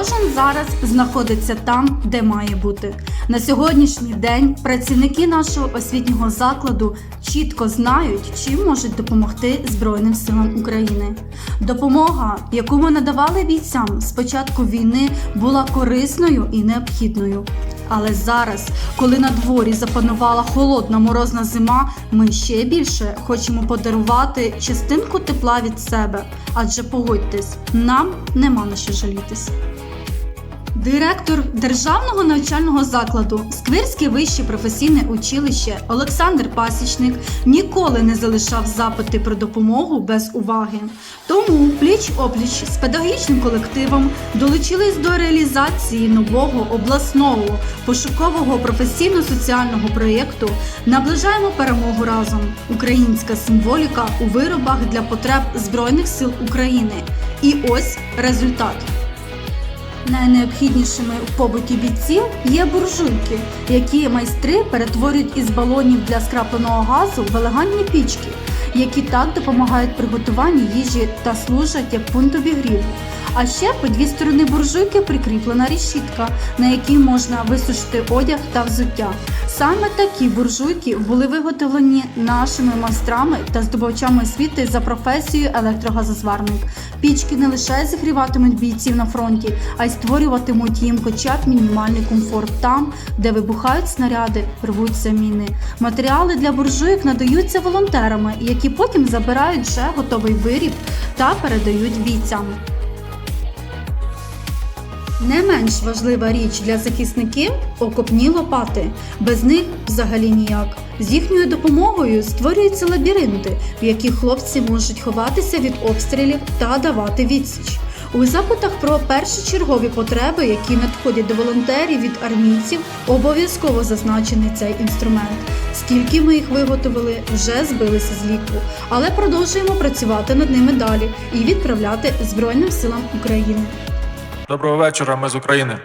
Кожен зараз знаходиться там, де має бути. На сьогоднішній день працівники нашого освітнього закладу чітко знають, чим можуть допомогти Збройним силам України. Допомога, яку ми надавали бійцям з початку війни, була корисною і необхідною. Але зараз, коли на дворі запанувала холодна морозна зима, ми ще більше хочемо подарувати частинку тепла від себе. Адже погодьтесь, нам нема на що жалітись. Директор державного навчального закладу Сквирське вище професійне училище Олександр Пасічник ніколи не залишав запити про допомогу без уваги. Тому пліч опліч з педагогічним колективом долучились до реалізації нового обласного пошукового професійно-соціального проєкту Наближаємо перемогу разом. Українська символіка у виробах для потреб Збройних сил України. І ось результат. Найнеобхіднішими в побуті бійців є буржуйки, які майстри перетворюють із балонів для скрапленого газу в елегантні пічки, які так допомагають приготуванні їжі та служать як пункт обігріву. А ще по дві сторони буржуйки прикріплена решітка, на якій можна висушити одяг та взуття. Саме такі буржуйки були виготовлені нашими майстрами та здобувачами освіти за професією електрогазозварник. Пічки не лише зігріватимуть бійців на фронті, а й створюватимуть їм хоча б мінімальний комфорт там, де вибухають снаряди, рвуться міни. Матеріали для буржуйок надаються волонтерами, які потім забирають вже готовий виріб та передають бійцям. Не менш важлива річ для захисників окопні лопати. Без них взагалі ніяк. З їхньою допомогою створюються лабіринти, в яких хлопці можуть ховатися від обстрілів та давати відсіч. У запитах про першочергові потреби, які надходять до волонтерів від армійців, обов'язково зазначений цей інструмент. Скільки ми їх виготовили, вже збилися з ліку, але продовжуємо працювати над ними далі і відправляти Збройним силам України. Доброго вечора, ми з України.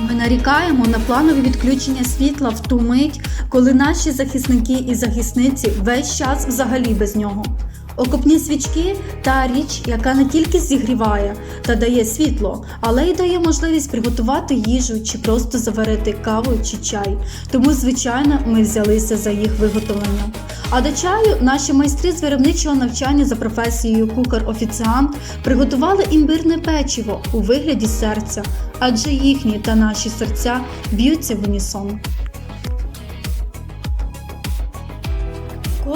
Ми нарікаємо на планові відключення світла в ту мить, коли наші захисники і захисниці весь час взагалі без нього. Окопні свічки та річ, яка не тільки зігріває та дає світло, але й дає можливість приготувати їжу чи просто заварити каву чи чай. Тому, звичайно, ми взялися за їх виготовлення. А до чаю наші майстри з виробничого навчання за професією кухар-офіціант приготували імбирне печиво у вигляді серця, адже їхні та наші серця б'ються в унісон.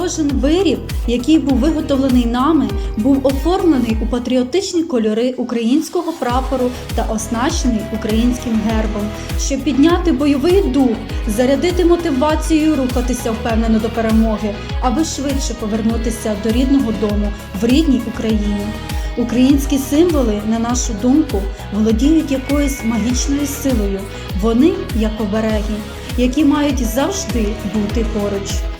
Кожен виріб, який був виготовлений нами, був оформлений у патріотичні кольори українського прапору та оснащений українським гербом, щоб підняти бойовий дух, зарядити мотивацією рухатися впевнено до перемоги, аби швидше повернутися до рідного дому в рідній Україні. Українські символи, на нашу думку, володіють якоюсь магічною силою. Вони як обереги, які мають завжди бути поруч.